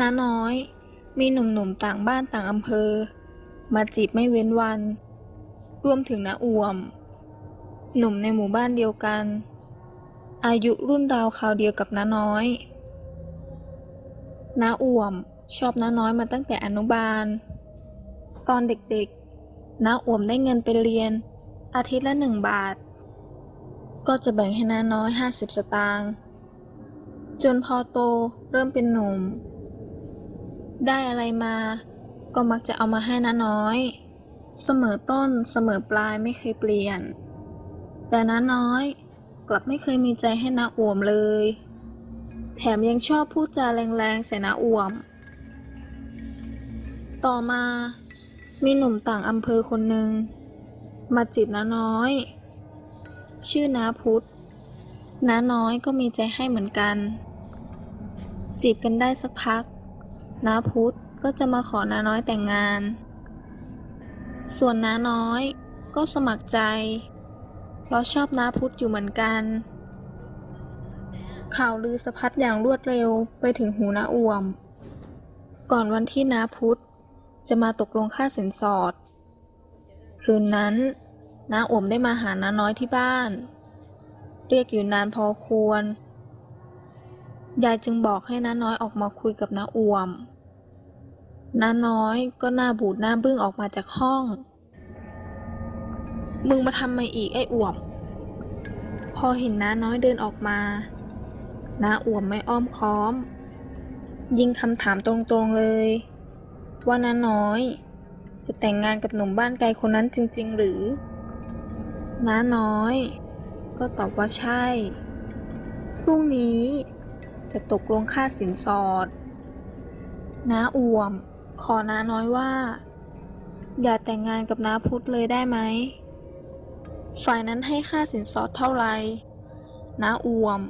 น้าน้อย มีหนุ่มๆต่างบ้านต่างอำเภอ มาจีบไม่เว้นวัน รวมถึงน้าอ่วม หนุ่มในหมู่บ้านเดียวกัน อายุรุ่นราวคราวเดียวกับน้าน้อยน้าอ่วมชอบน้าน้อยมาตั้งแต่อนุบาล ตอนเด็กๆน้าอ่วมได้เงินไปเรียน อาทิตย์ละหนึ่งบาท ก็จะแบ่งให้น้าน้อยห้าสิบสตางค์จนพอโตเริ่มเป็นหนุ่ม ได้อะไรมา ก็มักจะเอามาให้น้าน้อย เสมอต้นเสมอปลายไม่เคยเปลี่ยน แต่น้าน้อยกลับไม่เคยมีใจให้น้าอ่วมเลย แถมยังชอบพูดจาแรงๆใส่น้าอ่วม ต่อมามีหนุ่มต่างอำเภอคนหนึ่งมาจีบน้าน้อย ชื่อน้าพุธน้าน้อยก็มีใจให้เหมือนกัน จีบกันได้สักพัก น้าพุธก็จะมาขอน้าน้อยแต่งงาน ส่วนน้าน้อยก็สมัครใจ เพราะชอบน้าพุธอยู่เหมือนกัน ข่าวลือสะพัดอย่างรวดเร็วไปถึงหูน้าอ่วม ก่อนวันที่น้าพุธจะมาตกลงค่าสินสอด คืนนั้นน้าอ่วมได้มาหาน้าน้อยที่บ้าน เรียกอยู่นานพอควร ยายจึงบอกให้น้าน้อยออกมาคุยกับน้าอ่วม น้าน้อยก็หน้าบูดหน้าบึ้งออกมาจากห้อง มึงมาทำไมอีกไอ้อ่วมพอเห็นน้าน้อยเดินออกมา น้าอ่วมไม่อ้อมค้อม ยิงคำถามตรงๆเลย ว่าน้าน้อย จะแต่งงานกับหนุ่มบ้านไกลคนนั้นจริง ๆ หรือ น้าน้อย ก็ตอบว่าใช่ พรุ่งนี้จะตกลงค่าสินสอด น้าอ่วม ขอน้าน้อยว่า อย่าแต่งงานกับน้าพุธเลยได้ไหม ฝ่ายนั้นให้ค่าสินสอดเท่าไหร่น้าอวม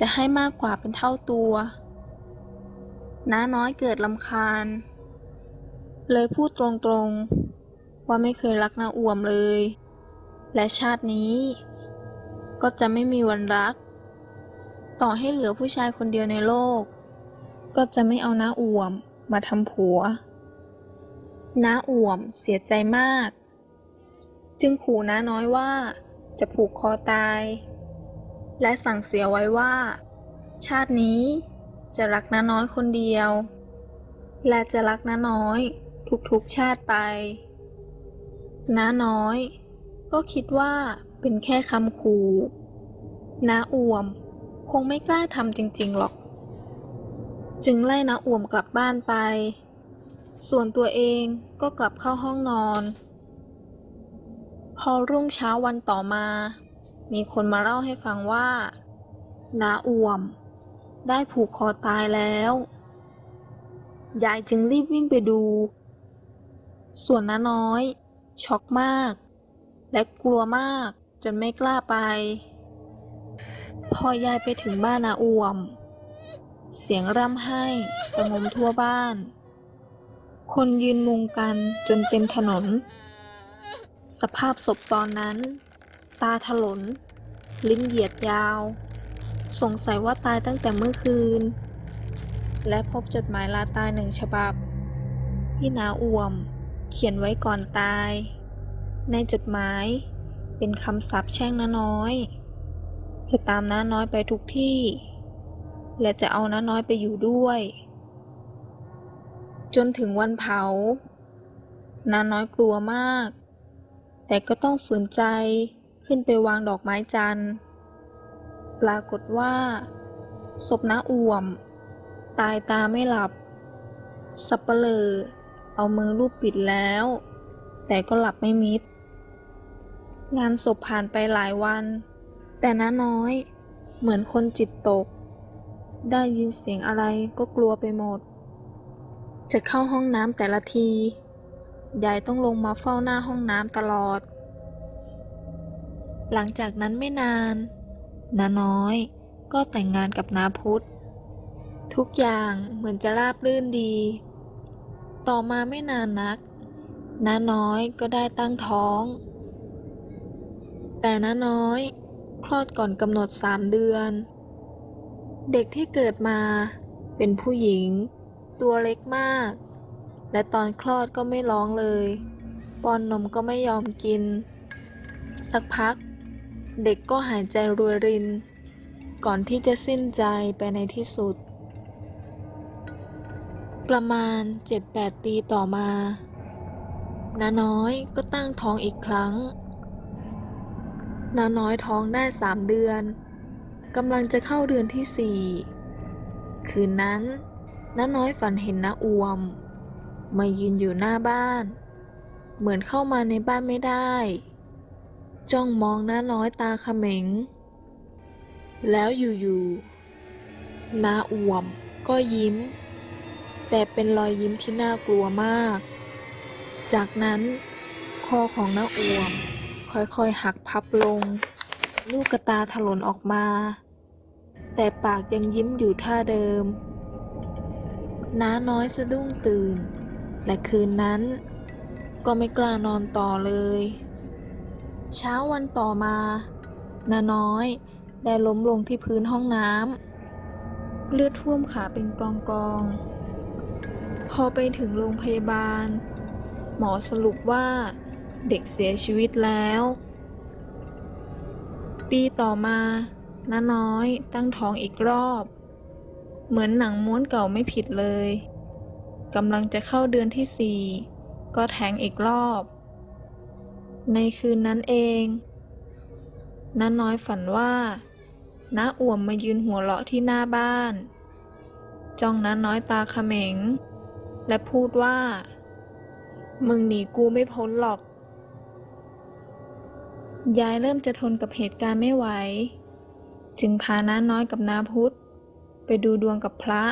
จะให้มากกว่าเป็นเท่าตัว น้าน้อยเกิดลำคาญ เลยพูดตรงๆ ว่าไม่เคยรักน้าอวมเลย และชาตินี้ ก็จะไม่มีวันรัก ต่อให้เหลือผู้ชายคนเดียวในโลก ก็จะไม่เอาน้าอวม มาทำผัว น้าอ่วมเสียใจมาก จึงขู่น้าน้อยว่าจะผูกคอตาย และสั่งเสียไว้ว่า ชาตินี้จะรักน้าน้อยคนเดียว และจะรักน้าน้อยทุกๆชาติไป น้าน้อย ก็คิดว่าเป็นแค่คำขู่น้าอ่วม คงไม่กล้าทำจริง ๆ หรอก จึงไล่น้าอ่วมกลับบ้านไป ส่วนตัวเองก็กลับเข้าห้องนอน พอรุ่งเช้าวันต่อมา มีคนมาเล่าให้ฟังว่าน้าอ่วม ได้ผูกคอตายแล้ว ยายจึงรีบวิ่งไปดู ส่วนน้าน้อย ช็อกมาก และกลัวมากจนไม่กล้าไป พอยายไปถึงบ้านนาอ่วม เสียงร่ำไห้ระงมทั่วบ้าน คนยืนมุงกันจนเต็มถนน สภาพศพตอนนั้น ตาถลน ลิ้นเหยียดยาว สงสัยว่าตายตั้งแต่เมื่อคืน และพบจดหมายลาตายหนึ่งฉบับ ที่นาอ่วม เขียนไว้ก่อนตาย ในจดหมายเป็นคำสาปแช่งน้าน้อย จะตามน้าน้อยไปทุกที่ และจะเอาน้าน้อยไปอยู่ด้วย จนถึงวันเผาน้าน้อยกลัวมาก แต่ก็ต้องฝืนใจขึ้นไปวางดอกไม้จันทร์ ปรากฏว่าศพน้าอ่วม ตายตาไม่หลับ สับเปลอเอามือลูบปิดแล้ว แต่ก็หลับไม่มิด งานศพผ่านไปหลายวัน แต่น้าน้อยเหมือนคนจิตตก ได้ยินเสียงอะไรก็กลัวไปหมด จะเข้าห้องน้ำแต่ละที ยายต้องลงมาเฝ้าหน้าห้องน้ำตลอด หลังจากนั้นไม่นานน้าน้อย ก็แต่งงานกับน้าพุธทุกอย่างเหมือนจะราบรื่นดี ต่อมาไม่นานนักน้าน้อยก็ได้ตั้งท้อง แต่น้าน้อย คลอดก่อนกำหนดสามเดือน เด็กที่เกิดมาเป็นผู้หญิง ตัวเล็กมาก และตอนคลอดก็ไม่ร้องเลย ป้อนนมก็ไม่ยอมกิน สักพัก เด็กก็หายใจรวยริน ก่อนที่จะสิ้นใจไปในที่สุด ประมาณ 7-8 ปีต่อมาน้าน้อยก็ตั้งท้องอีกครั้งน้าน้อยท้องได้สามเดือน กำลังจะเข้าเดือนที่สี่คืนนั้นน้าน้อยฝันเห็นน้าอวม มายืนอยู่หน้าบ้าน เหมือนเข้ามาในบ้านไม่ได้ จ้องมองน้าน้อยตาเขม็ง แล้วอยู่ๆน้าอวมก็ยิ้ม แต่เป็นรอยยิ้มที่น่ากลัวมาก จากนั้น คอของน้าอวมค่อยๆหักพับลง ลูกกระตาถลนออกมา แต่ปากยังยิ้มอยู่ท่าเดิม น้าน้อยสะดุ้งตื่น และคืนนั้น ก็ไม่กล้านอนต่อเลย เช้าวันต่อมา น้าน้อยได้ล้มลงที่พื้นห้องน้ำเลือดท่วมขาเป็นกองกองๆพอไปถึงโรงพยาบาล หมอสรุปว่าเด็กเสียชีวิตแล้ว ปีต่อมา น้าน้อย ตั้งท้องอีกรอบ เหมือนหนังม้วนเก่าไม่ผิดเลยกำลังจะเข้าเดือนที่สี่ก็แท้งอีกรอบ ในคืนนั้นเองน้าน้อยฝันว่าน้าอ่วมมายืนหัวเราะที่หน้าบ้าน จ้องน้าน้อยตาเขม็ง และพูดว่า มึงหนีกูไม่พ้นหรอก ยายเริ่มจะทนกับเหตุการณ์ไม่ไหว จึงพาน้าน้อยกับน้าพุธไปดูดวงกับพระ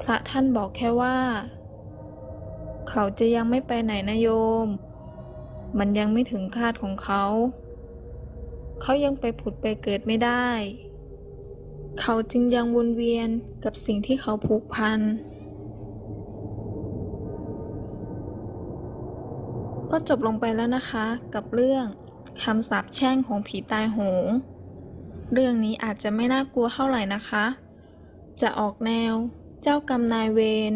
พระท่านบอกแค่ว่า เขาจะยังไม่ไปไหนนะโยม มันยังไม่ถึงคาดของเขา เขายังไปผุดไปเกิดไม่ได้ เขาจึงยังวนเวียนกับสิ่งที่เขาผูกพัน ก็จบลงไปแล้วนะคะกับเรื่องคำสาปแช่งของผีตายโหง เรื่องนี้อาจจะไม่น่ากลัวเท่าไหร่นะคะ จะออกแนว เจ้ากรรมนายเวร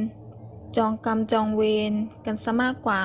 จองกรรมจองเวรกันซะมากกว่า